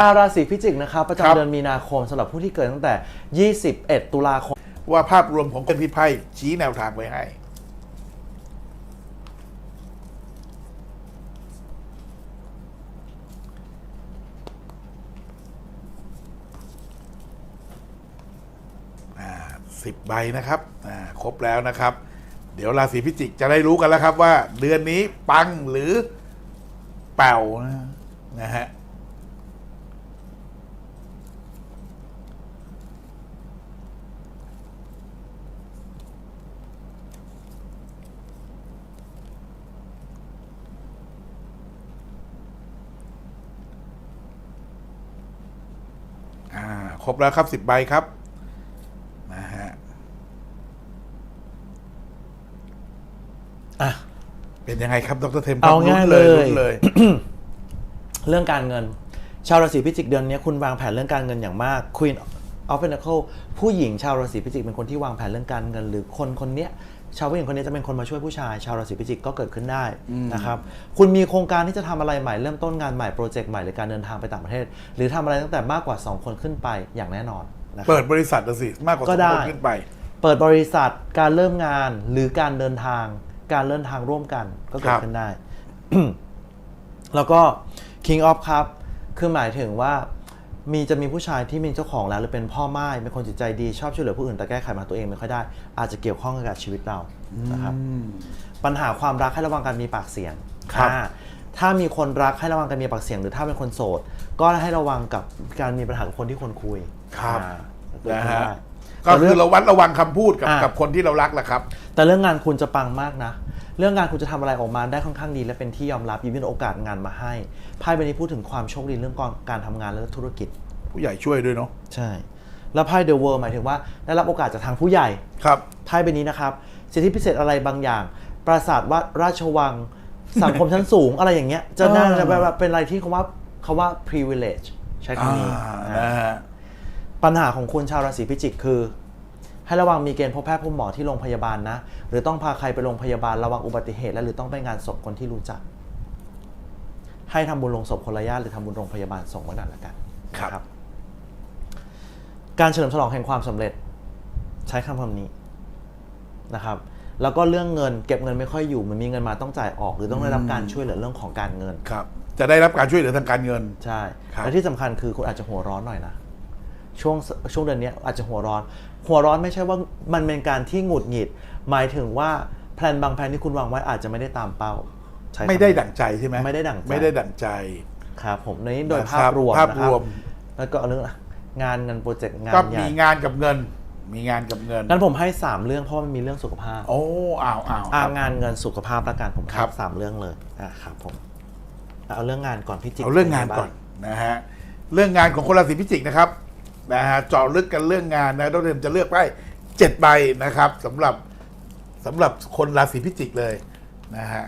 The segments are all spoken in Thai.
อาราศีพิจิกนะครับประครับ จำเดือนมีนาคมสำหรับผู้ที่เกิดตั้งแต่ 21 ตุลาคม ว่าภาพรวมของเกณฑ์พิษไพ่ชี้แนวทางไว้ให้สิบใบนะครับ อ่า ครบแล้วนะครับ เดี๋ยวราศีพิจิกจะได้รู้กันแล้วครับว่า เดือนนี้ปังหรือแป่วนะนะฮะ อ่า ครบแล้วครับสิบใบครับนะฮะอะเป็นยังไงครับดรเทมเอาง่ายลุ้นเลยลุ้นเลย เรื่องการเงิน ชาวราศีพิจิกเดือนนี้คุณวางแผนเรื่องการเงินอย่างมาก Queen of Pentacles ผู้หญิงชาวราศีพิจิกเป็นคนที่วางแผนเรื่องการเงิน หรือคนคนเนี้ยชาวผู้หญิงคนนี้จะเป็นคนมาช่วยผู้ชาย ชาวราศีพิจิกก็เกิดขึ้นได้นะครับคุณมีโครงการที่จะทำอะไรใหม่เริ่มต้นงานใหม่โปรเจกต์ใหม่หรือการเดินทางไปต่างประเทศ หรือทำอะไรตั้งแต่มากกว่า 2 คนขึ้นไปอย่างแน่นอนนะครับเปิดบริษัทน่ะสิมากกว่าสก็องได้คนขึ้นไป เปิดบริษัทการเริ่มงานหรือการเดินทาง การเดินทางร่วมกันก็เกิคดรับขึ้นได้ แล้วก็ King of ครับคือหมายถึงว่า มีจะมีผู้ชายที่มีเจ้าของแล้วหรือเป็นพ่อไม้เป็นคนจิตใจดีชอบช่วยเหลือผู้อื่นแต่แก้ไขมาตัวเองไม่ค่อยได้ อาจจะเกี่ยวข้องกับชีวิตเรานะครับปัญหาความรักให้ระวังการมีปากเสียงครับอ่าถ้ามีคนรักให้ระวังการมีปากเสียง หรือถ้าเป็นคนโสด ก็ให้ระวังกับการมีปัญหากับคนที่คนคุยครับอ่าเกิดนะขึ้นฮะได้ก็คือเราวัดระวังคำพูดกับอะกับคนที่เรารักแหละครับ แต่เรื่องงานคุณจะปังมากนะ เรื่องงานคุณจะทำอะไรออกมาได้ค่อนข้างดี และเป็นที่ยอมรับยินดีโอกาสงานมาให้ไพ่ใบนี้พูดถึงความโชคดีเรื่องการทำงานและธุรกิจ ผู้ใหญ่ช่วยด้วยเนาะใช่ แล้วไพ่เดอะเวิร์หมายถึงว่าได้รับโอกาสจากทางผู้ใหญ่ครับไพ่ใบนี้นะครับสิทธิพิเศษอะไรบางอย่าง ปราสาทวัดราชวังสังคมชั้นสูงอะไรอย่างเงี้ยจะน่าอ่าจะแบบเป็นอะไรที่คำว่าคำว่า privilege ใช้อ่าคำนี้นะฮะปัญหาของคุณชาวราศีพิจิกคือ ให้ระวังมีเกณฑ์พบแพทย์พบหมอที่โรงพยาบาลนะ หรือต้องพาใครไปโรงพยาบาลระวังอุบัติเหตุ และหรือต้องไปงานศพคนที่รู้จัก ให้ทำบุญลงศพคนละญาติหรือทำบุญโรงพยาบาลส่งไว้หน่อยละกันครับนะการเฉลิมฉลองแห่งความสำเร็จ ใช้คำคำนี้นะครับ แล้วก็เรื่องเงินเก็บเงินไม่ค่อยอยู่มันมีเงินมาต้องจ่ายออก หรือต้องได้รับการช่วยเหลือเรื่องของการเงินครับ จะได้รับการช่วยเหลือทางการเงินใช่ครับและที่สำคัญคือคุณอาจจะหัวร้อนหน่อยนะ ช่วงช่วงเดือนนี้อาจจะหัวร้อน หัวร้อนไม่ใช่ว่ามันเป็นการที่หงุดหงิด หมายถึงว่าแพลนบางแพลนที่คุณวางไว้อาจจะไม่ได้ตามเป้าใช่คำไม่ได้นี้ดั่งใจใช่ไหมไม่ได้ดั่งใจไม่ได้ดั่งใจครับผมในนี้โดยนะครับภาพรวมภาพนะครบวม แล้วก็เรื่องงานเงินโปรเจกต์งานก็ใหญ่มีงานกับเงิน มีงานกับเงินงั้นผมให้ 3 เรื่องเพราะมันมีเรื่องสุขภาพ โอ้อ้าวอ้าวอ่าครับงานเงินสุขภาพละกันผมครับสามเรื่องเลยอะครับผมเอาเรื่องงานก่อนพี่จิ๊กเอาเรื่องงานก่อนนะฮะเรื่องงานของคนราศีพิจิกนะครับ นะฮะเจาะลึกกันเรื่องงานนะดรเทมจะเลือกไพ่เจ็ดใบนะครับสำหรับสำหรับคนราศีพิจิกเลยนะฮะ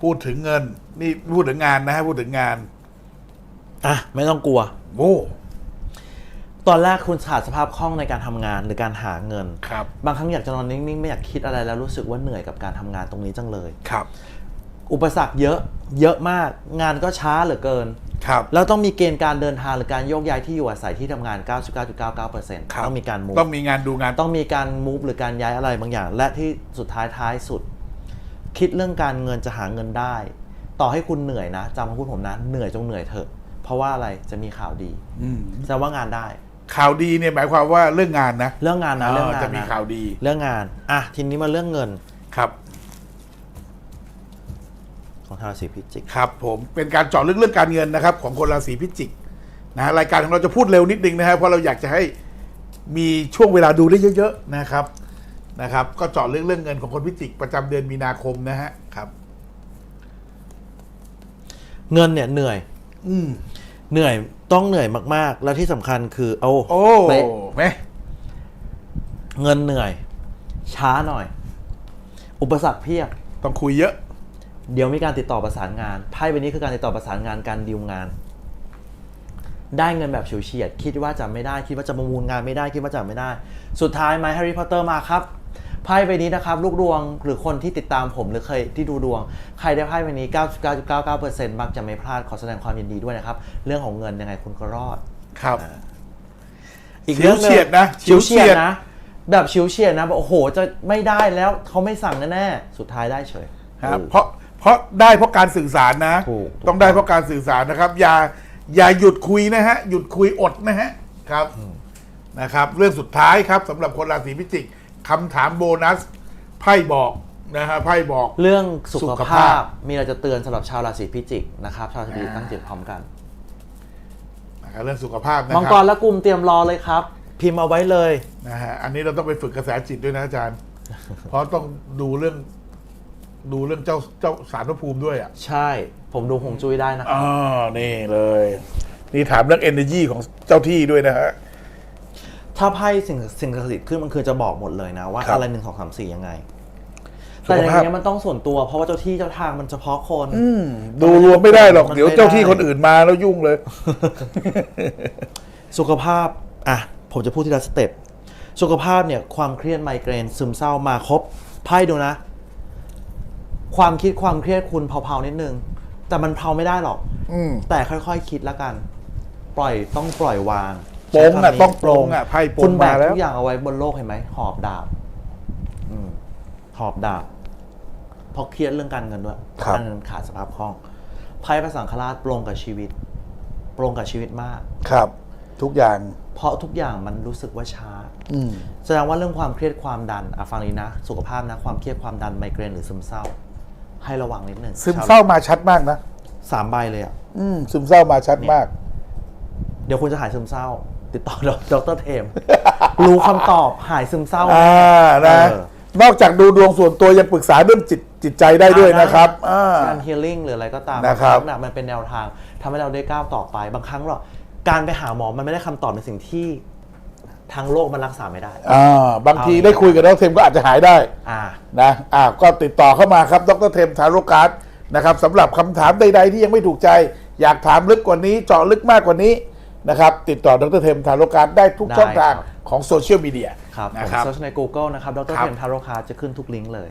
พูดถึงเงิน นี่พูดถึงงานนะฮะพูดถึงงานอะไม่ต้องกลัว โอ้ตอนแรกคุณขาดสภาพคล่องในการทำงานหรือการหาเงิน ครับ บางครั้งอยากจะนอนนิ่งๆ ไม่อยากคิดอะไรแล้วรู้สึกว่าเหนื่อยกับการทำงานตรงนี้จังเลย ครับ อุปสรรคเยอะเยอะมาก งานก็ช้าเหลือเกินครับแล้วต้องมีเกณฑ์การเดินทางหรือการโยกย้ายที่อยู่อาศัยที่ทำงาน 99.99%ครับต้องมีการมูฟต้องมีงานดูงานต้องมีการมูฟหรือการย้ายอะไรบางอย่าง และที่สุดท้ายท้ายสุด คิดเรื่องการเงินจะหาเงินได้ ต่อให้คุณเหนื่อยนะจำคำพูดผมนะเหนื่อยจงเหนื่อยเถอะ เพราะว่าอะไรจะมีข่าวดีอืมแสดงว่างานได้ ข่าวดีเนี่ยหมายความว่าเรื่องงานนะ เรื่องงานนะเรื่องงานจะมีนะข่าวดี เรื่องงานอะทีนี้มาเรื่องเงินครับของทาง ราศีพิจิก ครับผมเป็นการเจาะลึกเรื่องการเงินนะครับ ของคนราศีพิจิกนะฮะรายการของเราจะพูดเร็วนิดนึงนะครับเพราะเราอยากจะให้มีช่วงเวลาดูได้เยอะๆนะครับนะครับ ก็เจาะลึกเรื่องเงินของคนพิจิก ประจำเดือนมีนาคมนะฮะครับ เงินเนี่ยเหนื่อย อืมเหนื่อยต้องเหนื่อยมากๆ แล้วที่สำคัญคือเอาโอ้เป๊ะไหมเงินเหนื่อย ช้าหน่อย อุปสรรคเพียบ ต้องคุยเยอะ เดี๋ยวมีการติดต่อประสานงานไพ่ใบนี้คือการติดต่อประสานงานการดีลงาน ได้เงินแบบเฉียวเฉียด คิดว่าจะไม่ได้คิดว่าจะประมูลงานไม่ได้คิดว่าจะไม่ได้ สุดท้ายไมค์แฮร์รี่พอตเตอร์มาครับไพ่ใบนี้นะครับลูกดวงหรือคนที่ติดตามผมหรือเคยที่ดูดวง ใครได้ไพ่ใบนี้ 99.99%มักจะไม่พลาดขอแสดงความยินดีด้วยนะครับ เรื่องของเงินยังไงคุณก็รอดครับ อีกฉิเรื่วองหเฉียดนะฉิวเฉียดฉิวเฉียดนะ แบบฉิวเฉียดนะบอกโอ้โหจะไม่ได้แล้วเขาไม่สั่งแน่ๆสุดท้ายได้เฉยครับเออเพราะ เพราะได้เพราะการสื่อสารนะ ถูก ต้องได้เพราะการสื่อสารนะครับ อย่าอย่าหยุดคุยนะฮะ หยุดคุยอดนะฮะครับนะครับ เรื่องสุดท้ายครับสำหรับคนราศีพิจิกคำถามโบนัสไพ่บอกนะฮะไพ่บอก เรื่องสุสุขขภาภาพ พมีอะไรจะเตือนสำหรับชาวราศีพิจิกนะครับชาวราศีพิจิกอ่าตั้งจิตพร้อมกัน นะครับเรื่องสุขภาพนะมังคกรัรและกลุ่มเตรียมรอเลยครับ พิมพ์เอาไว้เลย นะฮะอันนี้เราต้องไปฝึกกระแสจิตด้วยนะอาจารย์ เพราะต้องดูเรื่อง ดูเรื่องเจ้าเจ้าสารพระภูมิด้วยอะใช่ ผมดูหงจุ้ยได้นะคอ๋รับอนี่เลย นี่ถามเรื่อง energy ของเจ้าที่ด้วยนะฮะ ถ้าไพ่สิ่งสิ่งศักดิ์สิทธิ์ขึ้นมันคือจะบอกหมดเลยนะว่าครับอะไรหนึ่งสองสามสี่ยังไงสุแต่ขอย่างภาพ เงี้ยมันต้องส่วนตัวเพราะว่าเจ้าที่เจ้าทางมันเฉพาะคนดูรวมไม่ได้หรอก มันเดี๋ยวไม่เจ้าที่ได้คนอื่นมาแล้วยุ่งเลย สุขภาพ อะ ผมจะพูดทีละสเต็ป สุขภาพเนี่ย ความเครียดไมเกรนซึมเศร้ามาครบ ไพ่ดูนะ ความคิดความเครียดคุณเผาๆนิดนึง แต่มันเผาไม่ได้หรอก อืม แต่ค่อยๆคคิดแล้วกัน ปล่อยต้องปล่อยวางโปร่งอะใช้คำนี้ต้องโปร่งอะไพ่โปร่งคุณแบกมาแล้ว ทุกอย่างเอาไว้บนโลกเห็นไหมหอบดาบอืมหอบดาบเพราะเครียดเรื่องการเงินด้วยครับ การเงินขาดสภาพคล่องไพ่พระสังฆราชปรงกับชีวิตปรงกับชีวิตมาก ครับ ทุกอย่าง เพราะทุกอย่างมันรู้สึกว่าช้า อืม แสดงว่าเรื่องความเครียดความดันอะฟังนี้นะ สุขภาพนะ ความเครียดความดันไมเกรนหรือซึมเศร้า ให้ระวังนิดหนึ่งซึมเศร้ามาชัดมากนะสามใบเลยอะอืมซึมเศร้ามาชัดมาก เดี๋ยวคุณจะหายซึมเศร้า ติดต่อดรเทม รู้คำตอบหายซึมเศร้าอ่านะเออนอกจากดูดวงส่วนตัวยังปรึกษาเรื่องจิตจิตใจได้ด้วยนะครับอ่าการฮีลิ่งหรืออะไรก็ตามนะครับางงน่ะมันเป็นแนวทางทำให้เราได้ก้าวต่อไป บางครั้งหรอกการไปหาหมอมันไม่ได้คำตอบในสิ่งที่ ทางโลกมันรักษาไม่ได้ อ่าบางทีเอาได้คุยกับดรเทมก็อาจจะหายได้อ่า นะอ่าก็ติดต่อเข้ามาครับดรเทมทาโรการ์ดนะครับสำหรับคำถามใดๆ ที่ยังไม่ถูกใจ อยากถามลึกกว่านี้เจาะลึกมากกว่านี้นะครับติดต่อดรเทมทาโรการ์ดได้ทุกได้ช่องทางครับ ของโซเชียลมีเดียครับผมนะครับ เซิร์ชใน Google นะครับดรครับ เทมทาโรคาจะขึ้นทุกลิงก์เลย